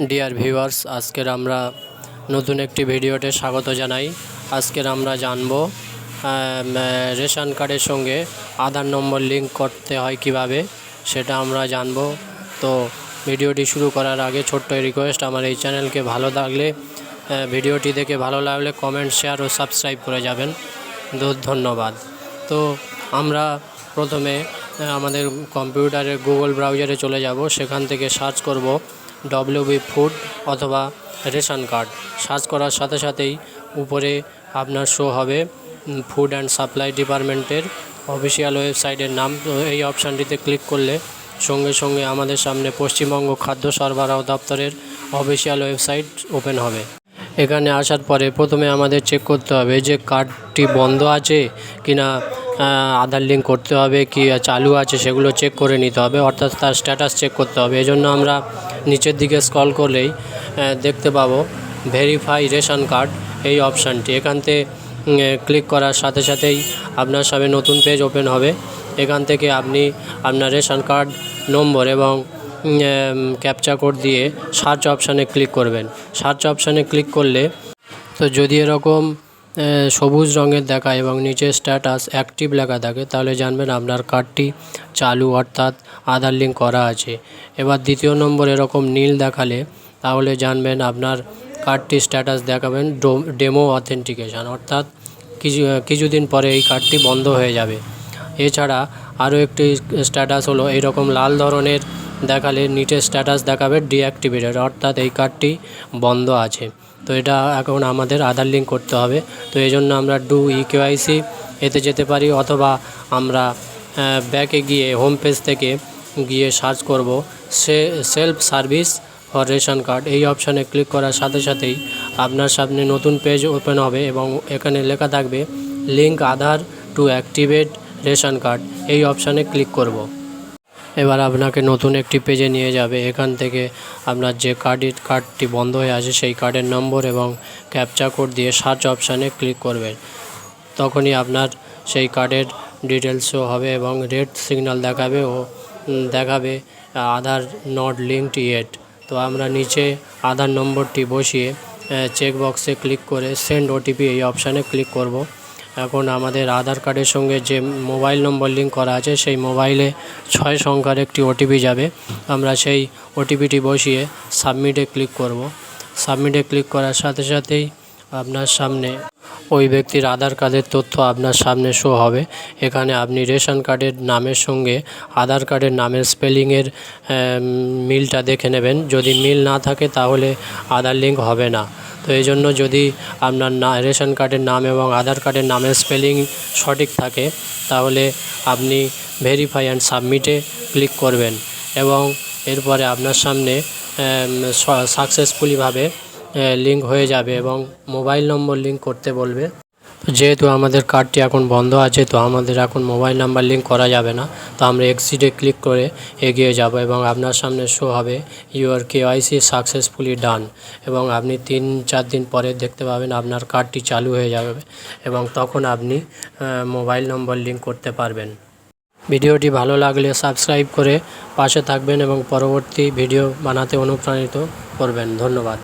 Dear viewers আজকের আমরা নতুন একটি ভিডিওতে স্বাগত জানাই। আজকের আমরা জানব রেশন কার্ডের সঙ্গে আধার নম্বর লিংক করতে হয় কীভাবে, সেটা আমরা জানব। তো ভিডিওটি শুরু করার আগে ছোট্ট রিকোয়েস্ট আমার এই চ্যানেলকে ভালো লাগলে ভিডিওটি দেখে ভালো লাগলে কমেন্ট শেয়ার ও সাবস্ক্রাইব করে যাবেন। ধন্যবাদ। তো আমরা প্রথমে আমাদের কম্পিউটারের গুগল ব্রাউজারে চলে যাব, সেখান থেকে সার্চ করব। ডব্লিউবি ফুড অথবা রেশন কার্ড। সার্চ করার সাথে সাথেই উপরে আপনার শো হবে ফুড অ্যান্ড সাপ্লাই ডিপার্টমেন্টের অফিসিয়াল ওয়েবসাইটের নাম। এই অপশানটিতে ক্লিক করলে সঙ্গে সঙ্গে আমাদের সামনে পশ্চিমবঙ্গ খাদ্য সরবরাহ দপ্তরের অফিসিয়াল ওয়েবসাইট ওপেন হবে। এখানে আসার পরে প্রথমে আমাদের চেক করতে হবে যে কার্ডটি বন্ধ আছে কিনা আহ, আধার লিঙ্ক করতে হবে কি চালু আছে সেগুলো চেক করে নিতে হবে অর্থাৎ তার স্ট্যাটাস চেক করতে হবে। এজন্য আমরা নিচের দিকে স্ক্রল করলেই দেখতে পাবো ভেরিফাই রেশন কার্ড এই অপশানটি এখানতে ক্লিক করার সাথে সাথেই আপনার সামনে নতুন পেজ ওপেন হবে। এখান থেকে আপনি আপনার রেশন কার্ড নম্বর এবং ক্যাপচা কোড দিয়ে সার্চ অপশানে ক্লিক করবেন। সার্চ অপশানে ক্লিক করলে তো যদি এরকম সবুজ রঙের দেখায় এবং নিচে স্ট্যাটাস অ্যাক্টিভ লেখা থাকে, তাহলে জানবেন আপনার কার্ডটি চালু অর্থাৎ আধার লিঙ্ক করা আছে। এবার দ্বিতীয় নম্বর এরকম নীল দেখালে, তাহলে জানবেন আপনার কার্ডটি স্ট্যাটাস দেখাবেন ডেমো অথেন্টিকেশান অর্থাৎ কিছু, কিছুদিন পরে এই কার্ডটি বন্ধ হয়ে যাবে। এছাড়া আরও একটি স্ট্যাটাস হলো, এরকম লাল ধরনের দেখালে নিচে স্ট্যাটাস দেখাবে ডিঅ্যাক্টিভেটেড অর্থাৎ এই কার্ডটি বন্ধ আছে। তো এটা এখন আমাদের আধার লিঙ্ক করতে হবে। তো এই জন্য আমরা ডু ই কেওয়াইসি এতে যেতে পারি অথবা আমরা ব্যাকে গিয়ে হোম পেজ থেকে গিয়ে সার্চ করব। সে self service for ration card এই অপশানে ক্লিক করার সাথে সাথেই আপনার সামনে নতুন পেজ ওপেন হবে এবং এখানে লেখা থাকবে link Aadhaar to activate ration card এই অপশানে ক্লিক করব। এবার আপনাকে নতুন একটি পেজে নিয়ে যাবে। এখান থেকে আপনার যে কার্ডের কার্ডটি বন্ধ হয়ে আছে, সেই কার্ডের নম্বর এবং ক্যাপচা কোড দিয়ে সার্চ অপশানে ক্লিক করবেন। তখনই আপনার সেই কার্ডের ডিটেলসও হবে এবং রেড সিগন্যাল দেখাবে ও দেখাবে আধার নট লিঙ্কড ইয়েট তো আমরা নিচে আধার নম্বরটি বসিয়ে চেক বক্সে ক্লিক করে সেন্ড ওটিপি এই অপশানে ক্লিক করব। এখন আমাদের আধার কার্ডের সঙ্গে যে মোবাইল নম্বর লিঙ্ক করা আছে, সেই মোবাইলে ছয় সংখ্যার একটি ওটিপি যাবে। আমরা সেই ওটিপিটি বসিয়ে সাবমিটে ক্লিক করব। সাবমিটে ক্লিক করার সাথে সাথেই আপনার সামনে। ওই ব্যক্তির আধার কার্ডের তথ্য আপনার সামনে শো হবে। এখানে আপনি রেশন কার্ডের নামের সঙ্গে আধার কার্ডের নামের স্পেলিংয়ের মিলটা দেখে নেবেন। যদি মিল না থাকে তাহলে আধার লিঙ্ক হবে না। তো এই জন্য যদি আপনার না, রেশন কার্ডের নাম এবং আধার কার্ডের নামের স্পেলিং সঠিক থাকে, তাহলে আপনি ভেরিফাই অ্যান্ড সাবমিটে ক্লিক করবেন। এবং এরপরে আপনার সামনে সাকসেসফুলিভাবে লিঙ্ক হয়ে যাবে এবং মোবাইল নম্বর লিঙ্ক করতে বলবে। যেহেতু আমাদের কার্ডটি এখন বন্ধ আছে, তো আমাদের এখন মোবাইল নাম্বার লিঙ্ক করা যাবে না। তো আমরা এক্সিটে ক্লিক করে এগিয়ে যাব এবং আপনার সামনে শো হবে ইউর কেওয়াইসি সাকসেসফুলি ডান এবং আপনি তিন, চার দিন পরে দেখতে পাবেন আপনার কার্ডটি চালু হয়ে যাবে এবং তখন আপনি মোবাইল নম্বর লিঙ্ক করতে পারবেন। ভিডিওটি ভালো লাগলে সাবস্ক্রাইব করে পাশে থাকবেন এবং পরবর্তী ভিডিও বানাতে অনুপ্রাণিত করবেন। ধন্যবাদ।